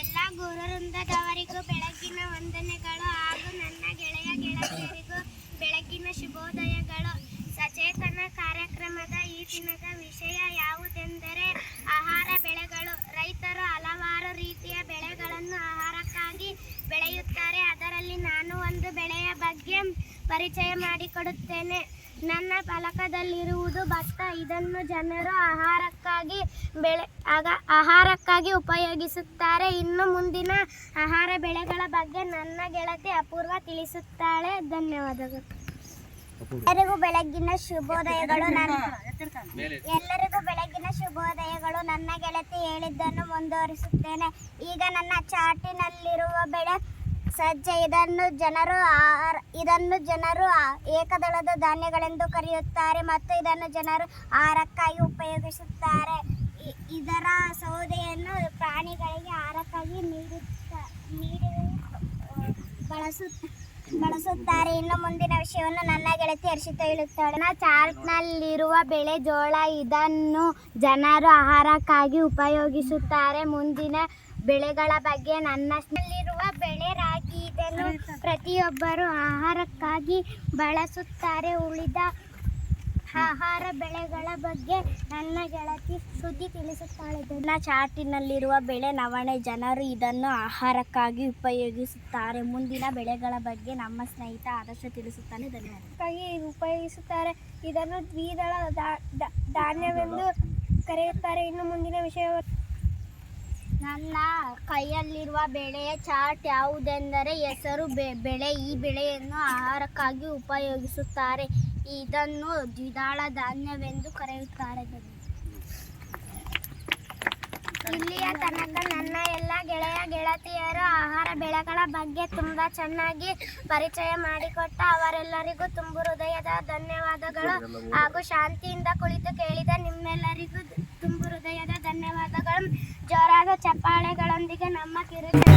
ಎಲ್ಲ ಗುರುವೃಂದದವರಿಗೂ ಬೆಳಗಿನ ವಂದನೆಗಳು ಹಾಗೂ ನನ್ನ ಗೆಳೆಯ ಗೆಳತಿಯರಿಗೂ ಬೆಳಗಿನ ಶುಭೋದಯಗಳು. ಸಚೇತನ ಕಾರ್ಯಕ್ರಮದ ಈ ದಿನದ ವಿಷಯ ಯಾವುದೆಂದರೆ ಆಹಾರ ಬೆಳೆಗಳು. ಪರಿಚಯ ಮಾಡಿಕೊಡುತ್ತೇನೆ. ನನ್ನ ಫಲಕದಲ್ಲಿರುವುದು ಭತ್ತ. ಇದನ್ನು ಜನರು ಆಹಾರಕ್ಕಾಗಿ ಬೆಳೆ, ಆಗ, ಆಹಾರಕ್ಕಾಗಿ ಉಪಯೋಗಿಸುತ್ತಾರೆ. ಇನ್ನು ಮುಂದಿನ ಆಹಾರ ಬೆಳೆಗಳ ಬಗ್ಗೆ ನನ್ನ ಗೆಳತಿ ಅಪೂರ್ವ ತಿಳಿಸುತ್ತಾಳೆ. ಧನ್ಯವಾದಗಳು. ಎಲ್ಲರಿಗೂ ಬೆಳಗ್ಗಿನ ಶುಭೋದಯಗಳು. ನನ್ನ ಎಲ್ಲರಿಗೂ ಬೆಳಗ್ಗಿನ ಶುಭೋದಯಗಳು. ನನ್ನ ಗೆಳತಿ ಹೇಳಿದ್ದನ್ನು ಮುಂದುವರಿಸುತ್ತೇನೆ. ಈಗ ನನ್ನ ಚಾಟಿನಲ್ಲಿರುವ ಬೆಳೆ ಸಜ್ಜೆ. ಇದನ್ನು ಜನರು ಆಹಾರ, ಇದನ್ನು ಜನರು ಏಕದಳದ ಧಾನ್ಯಗಳೆಂದು ಕರೆಯುತ್ತಾರೆ ಮತ್ತು ಇದನ್ನು ಜನರು ಆಹಾರಕ್ಕಾಗಿ ಉಪಯೋಗಿಸುತ್ತಾರೆ. ಇದರ ಸೌದೆಯನ್ನು ಪ್ರಾಣಿಗಳಿಗೆ ಆಹಾರಕ್ಕಾಗಿ ನೀಡುತ್ತ, ನೀಡಿ ಬಳಸು ಬಳಸುತ್ತಾರೆ. ಇನ್ನು ಮುಂದಿನ ವಿಷಯವನ್ನು ನನ್ನ ಗೆಳತಿ ಹರ್ಷಿತ ಹೇಳುತ್ತಾಳೆ. ಚಾರ್ಟ್ನಲ್ಲಿರುವ ಬೆಳೆ ಜೋಳ, ಇದನ್ನು ಜನರು ಆಹಾರಕ್ಕಾಗಿ ಉಪಯೋಗಿಸುತ್ತಾರೆ. ಮುಂದಿನ ಬೆಳೆಗಳ ಬಗ್ಗೆ ನನ್ನಲ್ಲಿರುವ ಬೆಳೆ ಇದನ್ನು ಪ್ರತಿಯೊಬ್ಬರು ಆಹಾರಕ್ಕಾಗಿ ಬಳಸುತ್ತಾರೆ. ಉಳಿದ ಆಹಾರ ಬೆಳೆಗಳ ಬಗ್ಗೆ ನನ್ನ ಗೆಳತಿ ಸುದ್ದಿ ತಿಳಿಸುತ್ತಾಳೆ. ನನ್ನ ಚಾಟಿನಲ್ಲಿರುವ ಬೆಳೆ ನವಣೆ. ಜನರು ಇದನ್ನು ಆಹಾರಕ್ಕಾಗಿ ಉಪಯೋಗಿಸುತ್ತಾರೆ. ಮುಂದಿನ ಬೆಳೆಗಳ ಬಗ್ಗೆ ನಮ್ಮ ಸ್ನೇಹಿತ ಆದರ್ಶ ತಿಳಿಸುತ್ತಾನೆ. ಧನ್ಯವಾದಕ್ಕಾಗಿ ಉಪಯೋಗಿಸುತ್ತಾರೆ. ಇದನ್ನು ದ್ವಿದಳ ಧಾನ್ಯವೆಂದು ಕರೆಯುತ್ತಾರೆ. ಇನ್ನು ಮುಂದಿನ ವಿಷಯ ನನ್ನ ಕೈಯಲ್ಲಿರುವ ಬೆಳೆಯ ಚಾರ್ಟ್ ಯಾವುದೆಂದರೆ ಹೆಸರು ಬೆ- ಬೆಳೆ ಈ ಬೆಳೆಯನ್ನು ಆಹಾರಕ್ಕಾಗಿ ಉಪಯೋಗಿಸುತ್ತಾರೆ. ಇದನ್ನು ದ್ವಿದಳ ಧಾನ್ಯವೆಂದು ಕರೆಯುತ್ತಾರೆ. ಇಲ್ಲಿಯ ತನಕ ನನ್ನ ಎಲ್ಲ ಗೆಳೆಯ ಗೆಳತಿಯರು ಆಹಾರ ಬೆಳೆಗಳ ಬಗ್ಗೆ ತುಂಬ ಚೆನ್ನಾಗಿ ಪರಿಚಯ ಮಾಡಿಕೊಟ್ಟ ಅವರೆಲ್ಲರಿಗೂ ತುಂಬು ಹೃದಯದ ಧನ್ಯವಾದಗಳು. ಹಾಗೂ ಶಾಂತಿಯಿಂದ ಕುಳಿತು ಕೇಳಿದ ನಿಮ್ಮೆಲ್ಲರಿಗೂ ತುಂಬು ಚಪ್ಪಾಳೆಗಳೊಂದಿಗೆ ನಮ್ಮ ಕಿರುತೆರೆ